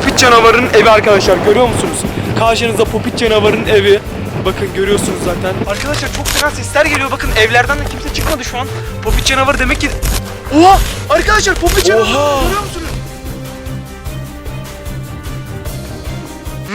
Popit canavarın evi arkadaşlar görüyor musunuz? Karşınızda Popit canavarın evi. Bakın görüyorsunuz zaten. Arkadaşlar çok fena sesler geliyor. Bakın evlerden de kimse çıkmadı şu an. Popit canavarı demek ki... Oha! Arkadaşlar Popit canavarı görüyor musunuz?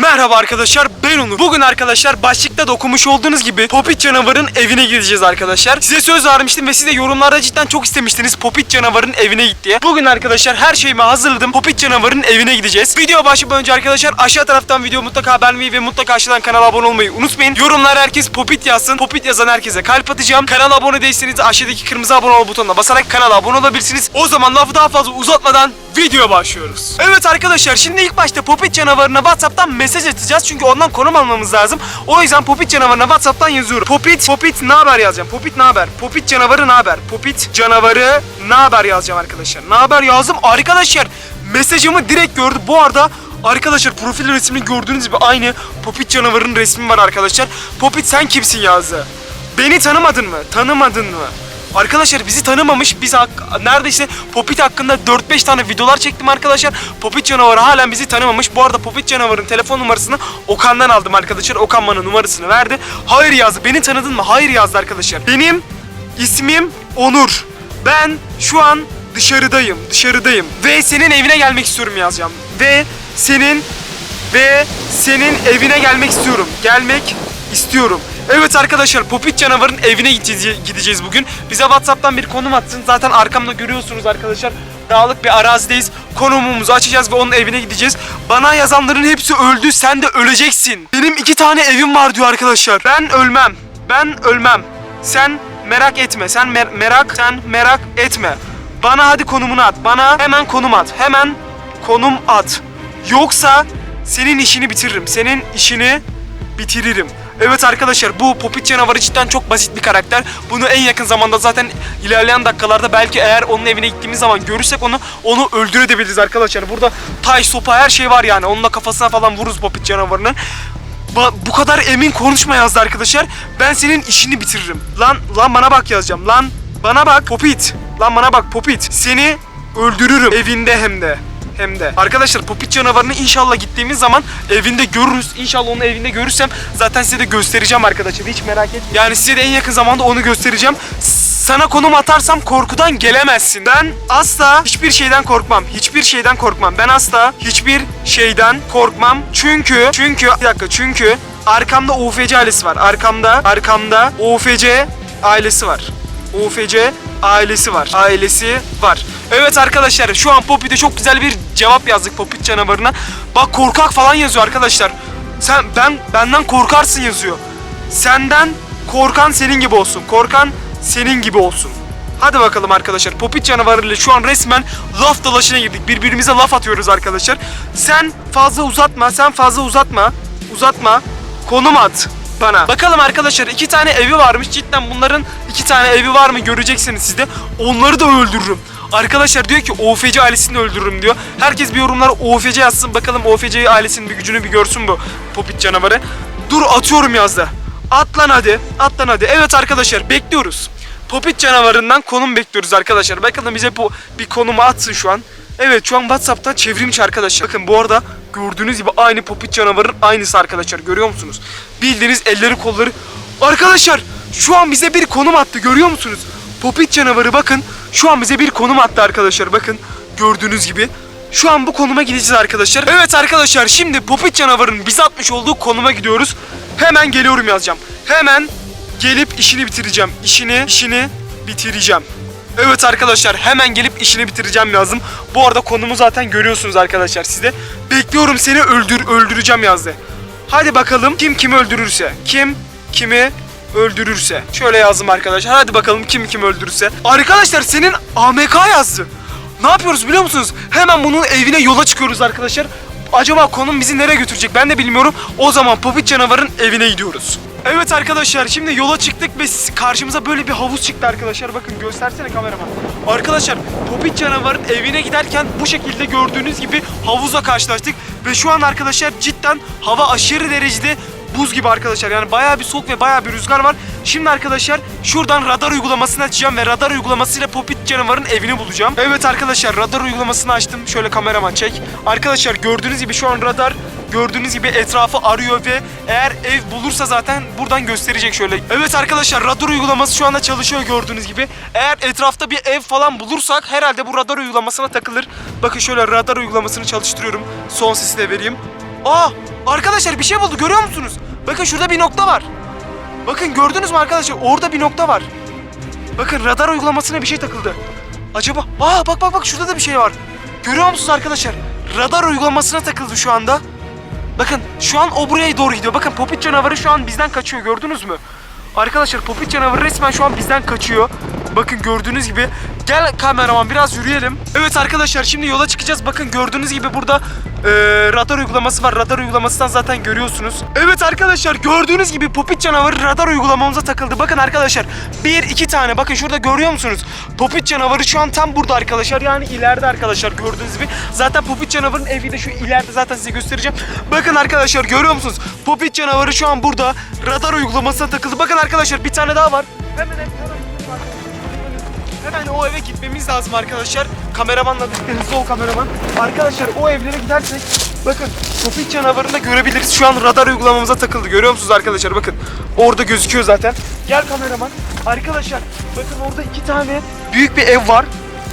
Merhaba arkadaşlar ben Onur. Bugün arkadaşlar başlıkta da okumuş olduğunuz gibi Popit canavarın evine gideceğiz arkadaşlar. Size söz vermiştim ve siz de yorumlarda cidden çok istemiştiniz Popit canavarın evine git diye. Bugün arkadaşlar her şeyimi hazırladım. Popit canavarın evine gideceğiz. Video başlamadan önce arkadaşlar aşağı taraftan video mutlaka beğenmeyi ve mutlaka aşağıdan kanala abone olmayı unutmayın. Yorumlara herkes Popit yazsın. Popit yazan herkese kalp atacağım. Kanala abone değilseniz aşağıdaki kırmızı abone ol butonuna basarak kanala abone olabilirsiniz. O zaman lafı daha fazla uzatmadan videoya başlıyoruz. Evet arkadaşlar şimdi ilk başta Popit canavarına WhatsApp'tan mesaj atacağız çünkü ondan konum almamız lazım. O yüzden Popit canavarına WhatsApp'tan yazıyorum. Popit, Popit ne haber yazacağım. Popit ne haber? Popit canavarı ne haber? Popit canavarı ne haber yazacağım arkadaşlar. Ne haber yazdım arkadaşlar. Mesajımı direkt gördü. Bu arada Arkadaşlar profil resmini gördüğünüz gibi aynı Popit canavarın resmi var arkadaşlar. Popit sen kimsin yazdı. Beni tanımadın mı? Tanımadın mı? Arkadaşlar bizi tanımamış. Biz neredeyse Popit hakkında 4-5 tane videolar çektim arkadaşlar. Popit canavarı halen bizi tanımamış. Bu arada Popit canavarın telefon numarasını Okan'dan aldım arkadaşlar. Okan bana numarasını verdi. Hayır yazdı. Beni tanıdın mı? Hayır yazdı arkadaşlar. Benim ismim Onur. Ben şu an dışarıdayım. Dışarıdayım. Ve senin evine gelmek istiyorum yazacağım. Ve senin ve senin evine gelmek istiyorum. Gelmek istiyorum. Evet arkadaşlar Popit canavarın evine gideceğiz, bugün. Bize Whatsapp'tan bir konum atsın. Zaten arkamda görüyorsunuz arkadaşlar. Dağlık bir arazideyiz. Konumumuzu açacağız ve onun evine gideceğiz. Bana yazanların hepsi öldü. Sen de öleceksin. Benim iki tane evim var diyor arkadaşlar. Ben ölmem. Ben ölmem. Sen merak etme. Sen mer- merak sen merak etme. Bana hadi konumunu at. Bana hemen konum at. Hemen konum at. Yoksa senin işini bitiririm. Senin işini bitiririm. Evet arkadaşlar bu Popit canavarı cidden çok basit bir karakter. Bunu en yakın zamanda zaten ilerleyen dakikalarda belki eğer onun evine gittiğimiz zaman görürsek onu onu öldürebiliriz arkadaşlar. Burada taş, sopa her şey var yani. Onunla kafasına falan vururuz Popit canavarının. Ba- bu kadar emin konuşma yazdı arkadaşlar. Ben senin işini bitiririm. Lan lan bana bak yazacağım. Lan bana bak Popit. Lan bana bak Popit. Seni öldürürüm evinde hem de. Hem de. Arkadaşlar Popit canavarını inşallah gittiğimiz zaman evinde görürüz. İnşallah onu evinde görürsem zaten size de göstereceğim arkadaşlar. Hiç merak etmeyin. Yani size de en yakın zamanda onu göstereceğim. Sana konum atarsam korkudan gelemezsin. Ben asla hiçbir şeyden korkmam. Hiçbir şeyden korkmam. Ben asla hiçbir şeyden korkmam. Çünkü çünkü bir dakika çünkü arkamda UFC ailesi var. Arkamda arkamda UFC ailesi var. UFC ailesi var. Ailesi var. Evet arkadaşlar şu an Poppy'de çok güzel bir cevap yazdık Poppy canavarına. Bak korkak falan yazıyor arkadaşlar. Sen ben benden korkarsın yazıyor. Senden korkan senin gibi olsun. Korkan senin gibi olsun. Hadi bakalım arkadaşlar. Popit canavarıyla şu an resmen laf dalaşına girdik. Birbirimize laf atıyoruz arkadaşlar. Sen fazla uzatma. Sen fazla uzatma. Uzatma. Konum at bana. Bakalım arkadaşlar iki tane evi varmış. Cidden bunların iki tane evi var mı göreceksiniz siz de. Onları da öldürürüm. Arkadaşlar diyor ki OFC ailesini öldürürüm diyor. Herkes bir yorumlara OFC yazsın. Bakalım OFC ailesinin bir gücünü bir görsün bu Popit canavarı. Dur atıyorum yazdı. At lan hadi. At lan hadi. Evet arkadaşlar bekliyoruz. Popit canavarından konum bekliyoruz arkadaşlar. Bakalım bize bu bir konumu atsın şu an. Evet şu an Whatsapp'tan çevrilmiş arkadaşlar. Bakın bu arada gördüğünüz gibi aynı Popit canavarın aynısı arkadaşlar. Görüyor musunuz? Bildiğiniz elleri kolları. Arkadaşlar şu an bize bir konum attı. Görüyor musunuz? Popit canavarı bakın. Şu an bize bir konum attı arkadaşlar. Bakın gördüğünüz gibi. Şu an bu konuma gideceğiz arkadaşlar. Evet arkadaşlar şimdi Popit canavarın bize atmış olduğu konuma gidiyoruz. Hemen geliyorum yazacağım. Hemen gelip işini bitireceğim. İşini, işini bitireceğim. Evet arkadaşlar hemen gelip işini bitireceğim lazım. Bu arada konumu zaten görüyorsunuz arkadaşlar sizde. Bekliyorum seni öldür öldüreceğim yazdı. Hadi bakalım kim kimi öldürürse. Kim kimi öldürürse. Şöyle yazdım arkadaşlar. Hadi bakalım kim kimi öldürürse. Arkadaşlar senin AMK yazdı. Ne yapıyoruz biliyor musunuz? Hemen bunun evine yola çıkıyoruz arkadaşlar. Acaba konum bizi nereye götürecek ben de bilmiyorum. O zaman Popit canavarın evine gidiyoruz. Evet arkadaşlar şimdi yola çıktık ve karşımıza böyle bir havuz çıktı arkadaşlar. Bakın göstersene kameraman. Arkadaşlar Popit canavarın evine giderken bu şekilde gördüğünüz gibi havuzla karşılaştık. Ve şu an arkadaşlar cidden hava aşırı derecede buz gibi arkadaşlar. Yani bayağı bir soğuk ve bayağı bir rüzgar var. Şimdi arkadaşlar şuradan radar uygulamasını açacağım ve radar uygulamasıyla Popit canavarın evini bulacağım. Evet arkadaşlar radar uygulamasını açtım. Şöyle kameraman çek. Arkadaşlar gördüğünüz gibi şu an radar gördüğünüz gibi etrafı arıyor ve eğer ev bulursa zaten buradan gösterecek şöyle. Evet arkadaşlar radar uygulaması şu anda çalışıyor gördüğünüz gibi. Eğer etrafta bir ev falan bulursak herhalde bu radar uygulamasına takılır. Bakın şöyle radar uygulamasını çalıştırıyorum. Son sesi de vereyim. Aa arkadaşlar bir şey buldu görüyor musunuz? Bakın şurada bir nokta var. Bakın gördünüz mü arkadaşlar? Orada bir nokta var. Bakın radar uygulamasına bir şey takıldı. Acaba? Aa bak bak bak şurada da bir şey var. Görüyor musunuz arkadaşlar? Radar uygulamasına takıldı şu anda. Bakın şu an o buraya doğru gidiyor. Bakın Popit canavarı şu an bizden kaçıyor gördünüz mü? Arkadaşlar Popit canavarı resmen şu an bizden kaçıyor. Bakın gördüğünüz gibi. Gel kameraman biraz yürüyelim. Evet arkadaşlar şimdi yola çıkacağız. Bakın gördüğünüz gibi burada eee, radar uygulaması var. Radar uygulamasından zaten görüyorsunuz. Evet arkadaşlar gördüğünüz gibi Popit canavarı radar uygulamamıza takıldı. Bakın arkadaşlar bir iki tane bakın şurada görüyor musunuz? Popit canavarı şu an tam burada arkadaşlar. Yani ileride arkadaşlar gördüğünüz gibi. Zaten Popit canavarın evi de şu ileride zaten size göstereceğim. Bakın arkadaşlar görüyor musunuz? Popit canavarı şu an burada. Radar uygulamasına takıldı. Bakın arkadaşlar bir tane daha var. Hemen hemen Hemen o eve gitmemiz lazım arkadaşlar. Kameramanla birlikte ol kameraman. Arkadaşlar o evlere gidersek bakın Popit canavarını da görebiliriz. Şu an radar uygulamamıza takıldı. Görüyor musunuz arkadaşlar? Bakın orada gözüküyor zaten. Gel kameraman. Arkadaşlar bakın orada iki tane büyük bir ev var.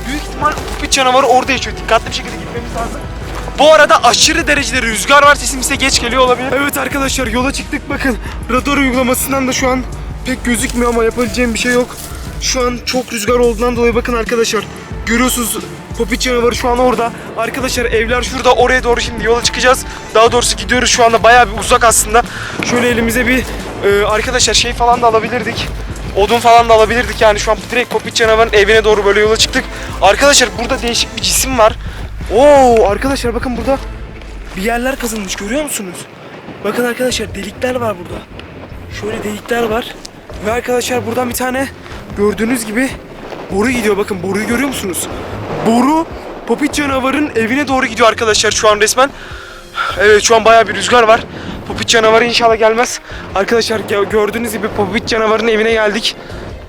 Büyük ihtimal Popit canavarı orada yaşıyor. Dikkatli bir şekilde gitmemiz lazım. Bu arada aşırı derecede rüzgar var. Sesim size geç geliyor olabilir. Evet arkadaşlar yola çıktık. Bakın radar uygulamasından da şu an pek gözükmüyor ama yapabileceğim bir şey yok. Şu an çok rüzgar olduğundan dolayı bakın arkadaşlar. Görüyorsunuz Popit canavarı şu an orada. Arkadaşlar evler şurada oraya doğru şimdi yola çıkacağız. Daha doğrusu gidiyoruz şu anda bayağı bir uzak aslında. Şöyle elimize bir e, arkadaşlar şey falan da alabilirdik. Odun falan da alabilirdik yani şu an direkt Popit canavarın evine doğru böyle yola çıktık. Arkadaşlar burada değişik bir cisim var. Oo arkadaşlar bakın burada bir yerler kazılmış görüyor musunuz? Bakın arkadaşlar delikler var burada. Şöyle delikler var. Ve arkadaşlar buradan bir tane gördüğünüz gibi boru gidiyor. Bakın boruyu görüyor musunuz? Boru Popit canavarın evine doğru gidiyor arkadaşlar şu an resmen. Evet şu an bayağı bir rüzgar var. Popit canavarı inşallah gelmez. Arkadaşlar gö- gördüğünüz gibi Popit canavarın evine geldik.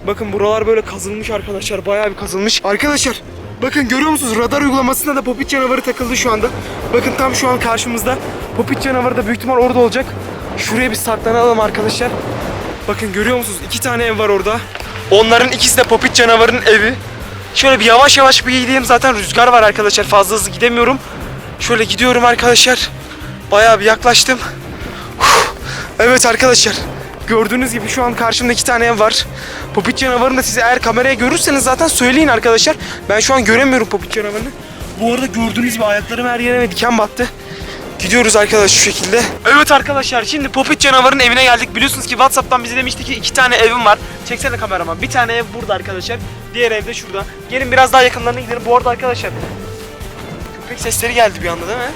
Bakın buralar böyle kazılmış arkadaşlar. Bayağı bir kazılmış. Arkadaşlar bakın görüyor musunuz? Radar uygulamasında da Popit canavarı takıldı şu anda. Bakın tam şu an karşımızda. Popit canavarı da büyük ihtimal orada olacak. Şuraya bir saklanalım arkadaşlar. Bakın görüyor musunuz? İki tane ev var orada. Onların ikisi de Popit canavarın evi. Şöyle bir yavaş yavaş bir gideyim. Zaten rüzgar var arkadaşlar. Fazla hızlı gidemiyorum. Şöyle gidiyorum arkadaşlar. Bayağı bir yaklaştım. Evet arkadaşlar. Gördüğünüz gibi şu an karşımda iki tane ev var. Popit canavarını da siz eğer kameraya görürseniz zaten söyleyin arkadaşlar. Ben şu an göremiyorum Popit canavarını. Bu arada gördüğünüz gibi ayaklarım her yerime diken battı. Gidiyoruz arkadaş şu şekilde. Evet arkadaşlar şimdi Popit canavarın evine geldik. Biliyorsunuz ki Whatsapp'tan bize demişti ki iki tane evim var. Çeksene kameraman. Bir tane ev burada arkadaşlar. Diğer ev de şurada. Gelin biraz daha yakınlarına gidelim. Bu arada arkadaşlar köpek sesleri geldi bir anda değil mi?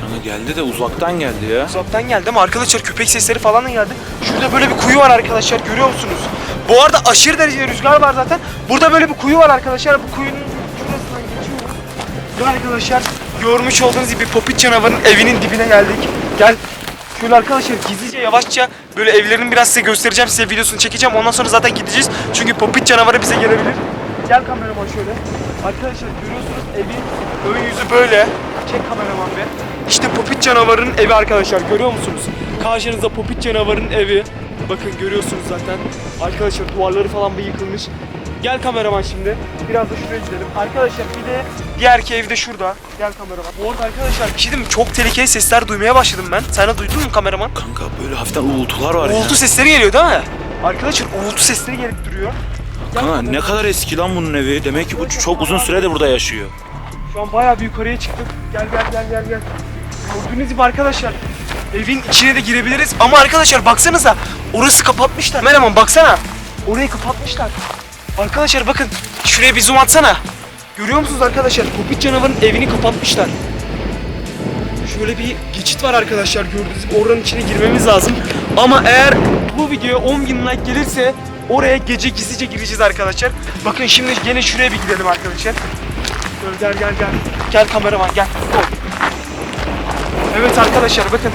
Kanka geldi de uzaktan geldi ya. Uzaktan geldi ama arkadaşlar köpek sesleri falan da geldi. Şurada böyle bir kuyu var arkadaşlar görüyor musunuz? Bu arada aşırı derecede rüzgar var zaten. Burada böyle bir kuyu var arkadaşlar. Bu kuyunun şurasından geçiyoruz. Ve arkadaşlar görmüş olduğunuz gibi Popit canavarın evinin dibine geldik. Gel. Şöyle arkadaşlar gizlice yavaşça böyle evlerini biraz size göstereceğim. Size videosunu çekeceğim. Ondan sonra zaten gideceğiz. Çünkü Popit canavarı bize gelebilir. Gel kameraman şöyle. Arkadaşlar görüyorsunuz evin ön yüzü böyle. Çek kameraman be. İşte Popit canavarın evi arkadaşlar görüyor musunuz? Karşınızda Popit canavarın evi. Bakın görüyorsunuz zaten. Arkadaşlar duvarları falan bir yıkılmış. Gel kameraman şimdi. Biraz da şuraya gidelim. Arkadaşlar bir de diğer ki ev de şurada. Gel kameraman. Bu arada arkadaşlar bir şey mi? Çok tehlikeli sesler duymaya başladım ben. Sen de duydun mu kameraman? Kanka böyle hafiften uğultular var ya. Uğultu sesleri geliyor değil mi? Arkadaşlar uğultu sesleri gelip duruyor. Gel Kanka ne kadar eski lan bunun evi. Demek ki bu çok uzun süredir burada yaşıyor. Şu an bayağı bir yukarıya çıktık. Gel gel gel gel gel. Gördüğünüz gibi arkadaşlar evin içine de girebiliriz ama arkadaşlar baksanıza orası kapatmışlar. Merhaba baksana. Orayı kapatmışlar. Arkadaşlar bakın şuraya bir zoom atsana. Görüyor musunuz arkadaşlar? Popit canavarın evini kapatmışlar. Şöyle bir geçit var arkadaşlar gördüğünüz gibi oranın içine girmemiz lazım. Ama eğer bu videoya 10 bin like gelirse oraya gece gizlice gireceğiz arkadaşlar. Bakın şimdi gene şuraya bir gidelim arkadaşlar. Gel gel gel gel. Kameraman gel. Go. Evet arkadaşlar bakın.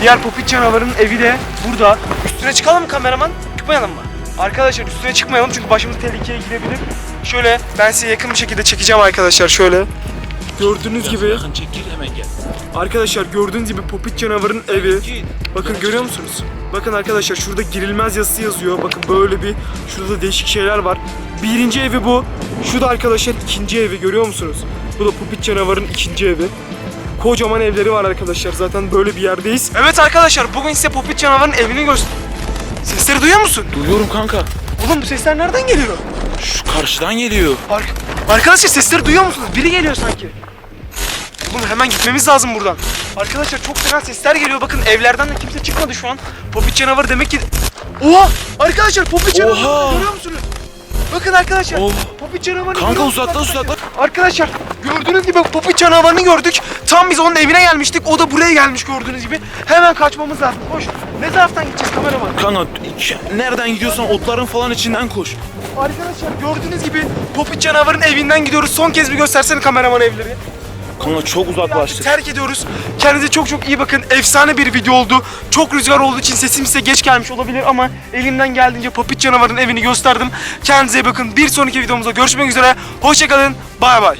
Diğer popit canavarın evi de burada. Üstüne çıkalım mı kameraman? Çıkmayalım mı? Arkadaşlar üstüne çıkmayalım çünkü başımız tehlikeye girebilir. Şöyle ben size yakın bir şekilde çekeceğim arkadaşlar şöyle. Gördüğünüz gibi Yakın çek gir hemen gel. arkadaşlar gördüğünüz gibi Popit canavarın evi. Bakın görüyor musunuz? Bakın arkadaşlar şurada girilmez yazısı yazıyor. Bakın böyle bir şurada da değişik şeyler var. Birinci evi bu. Şu da arkadaşlar ikinci evi görüyor musunuz? Bu da Popit canavarın ikinci evi. Kocaman evleri var arkadaşlar. Zaten böyle bir yerdeyiz. Evet arkadaşlar bugün size Popit canavarın evini göster. Sesleri duyuyor musun? Duyuyorum kanka. Oğlum bu sesler nereden geliyor? Şu karşıdan geliyor. Ar- arkadaşlar sesleri duyuyor musunuz? Biri geliyor sanki. Oğlum hemen gitmemiz lazım buradan. Arkadaşlar çok fena sesler geliyor. Bakın evlerden de kimse çıkmadı şu an. Popit canavarı demek ki... Oha! Arkadaşlar Popit canavarı görüyor musunuz? Bakın arkadaşlar. Oh. Popit canavarı Kanka uzaktan uzaktan. Arkadaşlar gördüğünüz gibi Popit canavarını gördük. Tam biz onun evine gelmiştik. O da buraya gelmiş gördüğünüz gibi. Hemen kaçmamız lazım. Koş. Ne taraftan gideceğiz kameraman? Kanka nereden gidiyorsan otların falan içinden koş. Arkadaşlar gördüğünüz gibi Popit canavarın evinden gidiyoruz. Son kez bir göstersene kameraman evleri. Kanka çok uzaklaştık. Terk ediyoruz. Kendinize çok çok iyi bakın. Efsane bir video oldu. Çok rüzgar olduğu için sesim size geç gelmiş olabilir ama elimden geldiğince Popit canavarın evini gösterdim. Kendinize iyi bakın. Bir sonraki videomuzda görüşmek üzere. Hoşçakalın. Bay bay.